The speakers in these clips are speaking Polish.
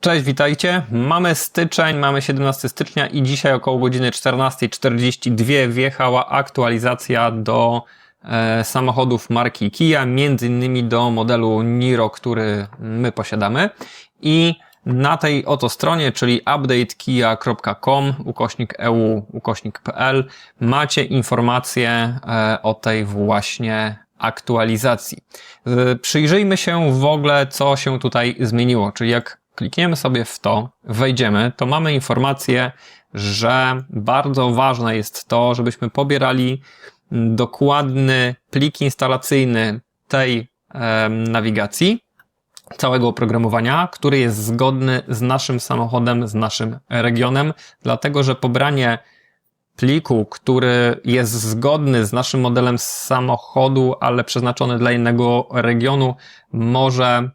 Cześć, witajcie. Mamy styczeń, mamy 17 stycznia i dzisiaj około godziny 14.42 wjechała aktualizacja do e, samochodów marki Kia, między innymi do modelu Niro, który my posiadamy. I na tej oto stronie, czyli updatekia.com, ukośnik EU, ukośnik.pl, macie informacje e, o tej właśnie aktualizacji. E, Przyjrzyjmy się w ogóle, co się tutaj zmieniło, czyli jak klikniemy sobie w to, wejdziemy, to mamy informację, że bardzo ważne jest to, żebyśmy pobierali dokładny plik instalacyjny tej em, nawigacji, całego oprogramowania, który jest zgodny z naszym samochodem, z naszym regionem, dlatego że pobranie pliku, który jest zgodny z naszym modelem samochodu, ale przeznaczony dla innego regionu, może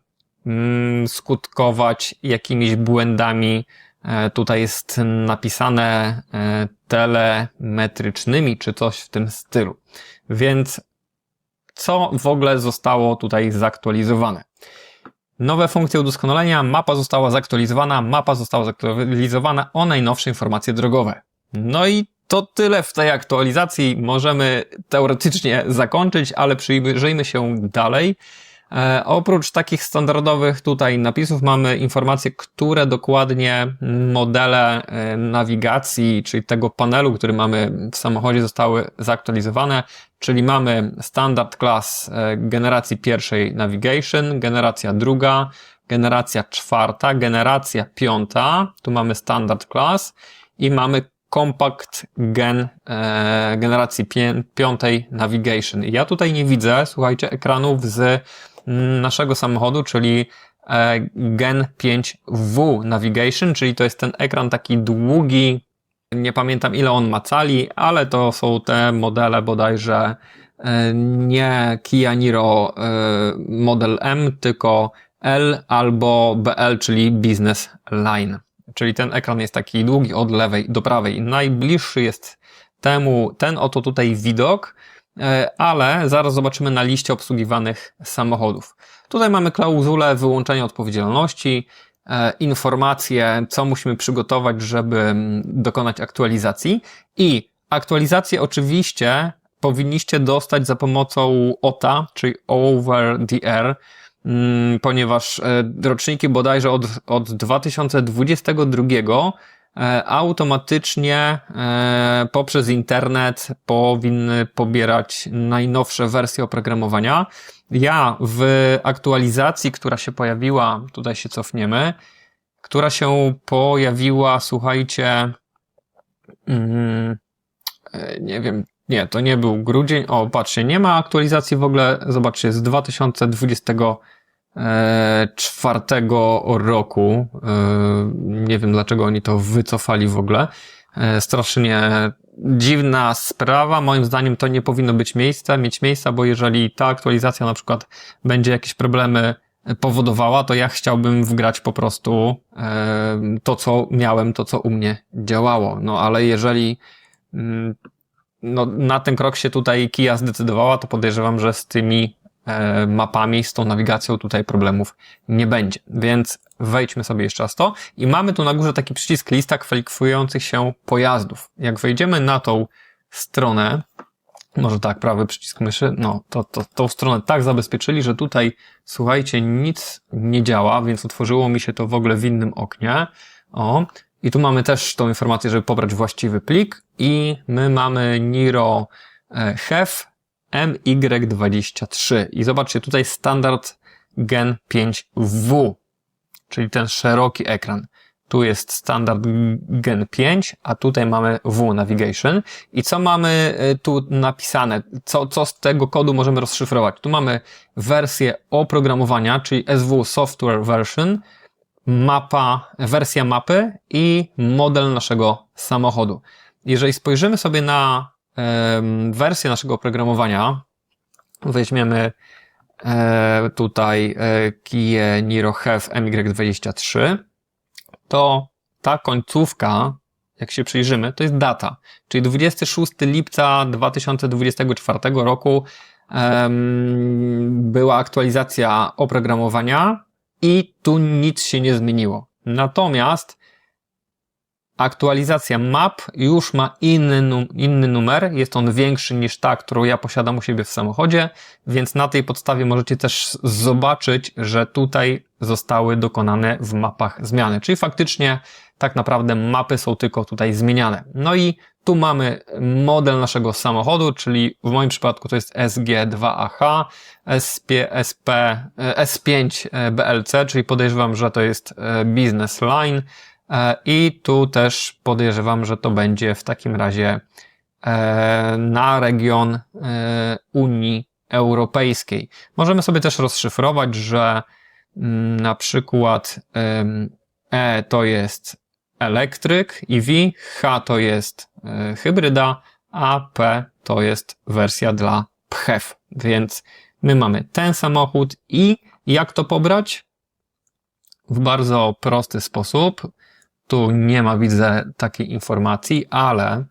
skutkować jakimiś błędami. E, Tutaj jest napisane e, telemetrycznymi, czy coś w tym stylu. Więc co w ogóle zostało tutaj zaktualizowane? Nowe funkcje udoskonalenia, mapa została zaktualizowana, mapa została zaktualizowana o najnowsze informacje drogowe. No i to tyle w tej aktualizacji. Możemy teoretycznie zakończyć, ale przyjrzyjmy się dalej. E, oprócz takich standardowych tutaj napisów mamy informacje, które dokładnie modele e, nawigacji, czyli tego panelu, który mamy w samochodzie zostały zaktualizowane, czyli mamy standard class e, generacji pierwszej navigation, generacja druga, generacja czwarta, generacja piąta, tu mamy standard class i mamy compact gen generacji piątej navigation. Ja tutaj nie widzę, słuchajcie, ekranów z naszego samochodu, czyli e, Gen 5W Navigation, czyli to jest ten ekran taki długi, nie pamiętam ile on ma cali, ale to są te modele bodajże e, nie Kia Niro e, model M, tylko L albo BL, czyli Business Line. Czyli ten ekran jest taki długi od lewej do prawej. Najbliższy jest temu ten oto tutaj widok, ale zaraz zobaczymy na liście obsługiwanych samochodów. Tutaj mamy klauzulę wyłączenia odpowiedzialności, e, informacje, co musimy przygotować, żeby mm, dokonać aktualizacji i aktualizację oczywiście powinniście dostać za pomocą OTA, czyli Over the Air, mm, ponieważ e, roczniki bodajże od, od 2022 E, automatycznie e, poprzez internet powinny pobierać najnowsze wersje oprogramowania. Ja w aktualizacji, która się pojawiła, tutaj się cofniemy, która się pojawiła, słuchajcie, mm, e, nie wiem, nie, to nie był grudzień. O, patrzcie, nie ma aktualizacji w ogóle, zobaczcie, z 2020 czwartego roku. Nie wiem dlaczego oni to wycofali w ogóle. Strasznie dziwna sprawa. Moim zdaniem to nie powinno być miejsca, mieć miejsca, bo jeżeli ta aktualizacja na przykład będzie jakieś problemy powodowała, to ja chciałbym wgrać po prostu to, co miałem, to, co u mnie działało. No ale jeżeli no, na ten krok się tutaj Kia zdecydowała, to podejrzewam, że z tymi E, mapami, z tą nawigacją tutaj problemów nie będzie. Więc wejdźmy sobie jeszcze raz to i mamy tu na górze taki przycisk lista kwalifikujących się pojazdów. Jak wejdziemy na tą stronę, może tak, prawy przycisk myszy, no to, to tą stronę tak zabezpieczyli, że tutaj, słuchajcie, nic nie działa, więc otworzyło mi się to w ogóle w innym oknie. O, i tu mamy też tą informację, żeby pobrać właściwy plik i my mamy Niro e, Have MY23. I zobaczcie, tutaj standard Gen 5W, czyli ten szeroki ekran. Tu jest standard Gen 5, a tutaj mamy W Navigation. I co mamy y, tu napisane? Co, co z tego kodu możemy rozszyfrować? Tu mamy wersję oprogramowania, czyli SW Software Version, mapa, wersja mapy i model naszego samochodu. Jeżeli spojrzymy sobie na wersję naszego oprogramowania, weźmiemy e, tutaj e, Kia Niro Have MY23, to ta końcówka, jak się przyjrzymy, to jest data, czyli 26 lipca 2024 roku była aktualizacja oprogramowania i tu nic się nie zmieniło. Natomiast aktualizacja map już ma inny, num- inny numer, jest on większy niż ta, którą ja posiadam u siebie w samochodzie, więc na tej podstawie możecie też zobaczyć, że tutaj zostały dokonane w mapach zmiany, czyli faktycznie tak naprawdę mapy są tylko tutaj zmieniane. No i tu mamy model naszego samochodu, czyli w moim przypadku to jest SG2AH, SP, SP, e, S5 e, BLC, czyli podejrzewam, że to jest e, Business Line i tu też podejrzewam, że to będzie w takim razie e, na region e, Unii Europejskiej. Możemy sobie też rozszyfrować, że mm, na przykład E to jest elektryk EV, H to jest e, hybryda, a P to jest wersja dla PHEV. Więc my mamy ten samochód i jak to pobrać? W bardzo prosty sposób. Tu nie ma, widzę, takiej informacji, ale,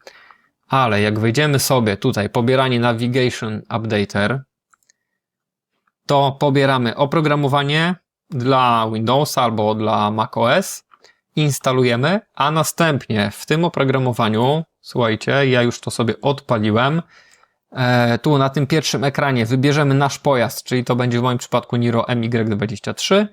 ale jak wejdziemy sobie tutaj, pobieranie Navigation Updater, to pobieramy oprogramowanie dla Windowsa albo dla macOS, instalujemy, a następnie w tym oprogramowaniu, słuchajcie, ja już to sobie odpaliłem, e, tu na tym pierwszym ekranie wybierzemy nasz pojazd, czyli to będzie w moim przypadku Niro MY23, e,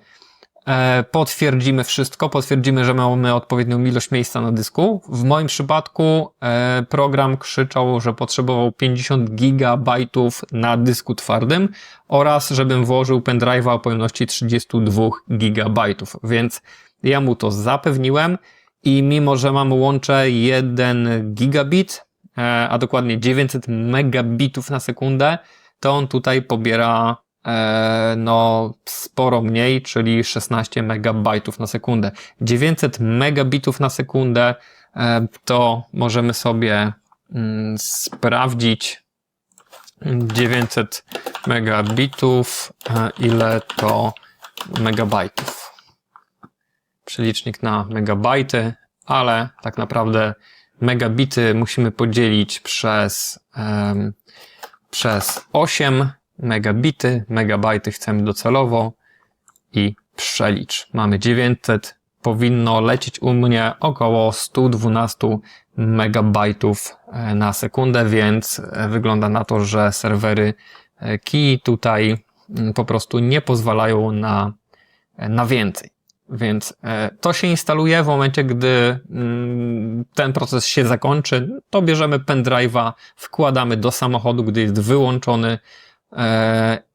potwierdzimy wszystko, potwierdzimy, że mamy odpowiednią ilość miejsca na dysku. W moim przypadku e, program krzyczał, że potrzebował 50 gigabajtów na dysku twardym oraz żebym włożył pendrive'a o pojemności 32 gigabajtów, więc ja mu to zapewniłem i mimo, że mam łącze 1 gigabit, e, a dokładnie 900 megabitów na sekundę, to on tutaj pobiera e, no sporo mniej, czyli 16 megabajtów na sekundę. 900 megabitów na sekundę e, to możemy sobie mm, sprawdzić. 900 megabitów, ile to megabajtów? Przelicznik na megabajty, ale tak naprawdę megabity musimy podzielić przez, przez 8 megabity, megabajty chcemy docelowo i przelicz. Mamy 900, powinno lecieć u mnie około 112 megabajtów e, na sekundę, więc e, wygląda na to, że serwery e, Key tutaj mm, po prostu nie pozwalają na, na więcej. Więc to się instaluje w momencie, gdy mm, ten proces się zakończy, to bierzemy pendrive'a, wkładamy do samochodu, gdy jest wyłączony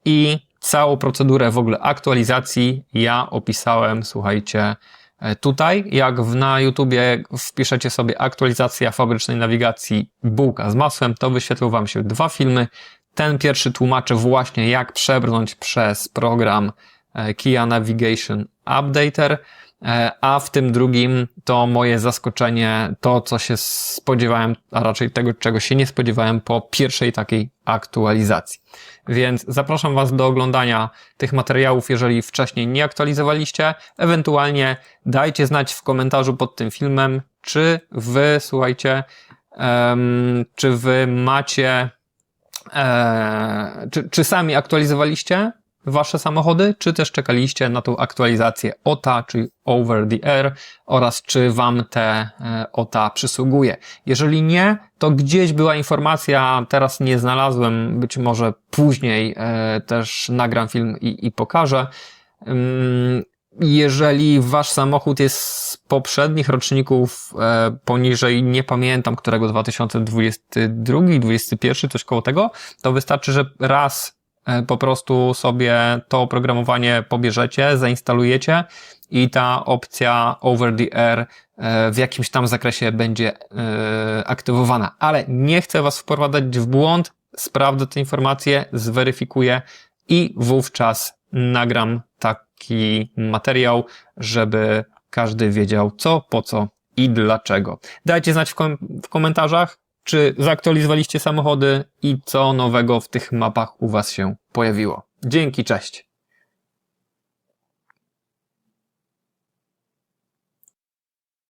i całą procedurę w ogóle aktualizacji ja opisałem, słuchajcie, e, tutaj. Jak w, na YouTubie wpiszecie sobie aktualizacja fabrycznej nawigacji bułka z masłem, to wyświetlą Wam się dwa filmy. Ten pierwszy tłumaczy właśnie jak przebrnąć przez program Kia Navigation Updater, e, a w tym drugim to moje zaskoczenie, to co się spodziewałem, a raczej tego, czego się nie spodziewałem po pierwszej takiej aktualizacji. Więc zapraszam Was do oglądania tych materiałów, jeżeli wcześniej nie aktualizowaliście. Ewentualnie dajcie znać w komentarzu pod tym filmem, czy Wy, słuchajcie, um, czy Wy macie, e, czy, czy sami aktualizowaliście wasze samochody, czy też czekaliście na tą aktualizację OTA, czyli Over the Air, oraz czy wam te e, OTA przysługuje. Jeżeli nie, to gdzieś była informacja, teraz nie znalazłem, być może później e, też nagram film i, i pokażę. Jeżeli wasz samochód jest z poprzednich roczników e, poniżej, nie pamiętam którego, 2022, 2021, coś koło tego, to wystarczy, że raz po prostu sobie to oprogramowanie pobierzecie, zainstalujecie i ta opcja over the air e, w jakimś tam zakresie będzie e, aktywowana. Ale nie chcę Was wprowadzać w błąd, sprawdzę te informacje, zweryfikuję i wówczas nagram taki materiał, żeby każdy wiedział co, po co i dlaczego. Dajcie znać w, kom w komentarzach, czy zaktualizowaliście samochody i co nowego w tych mapach u Was się pojawiło. Dzięki, cześć!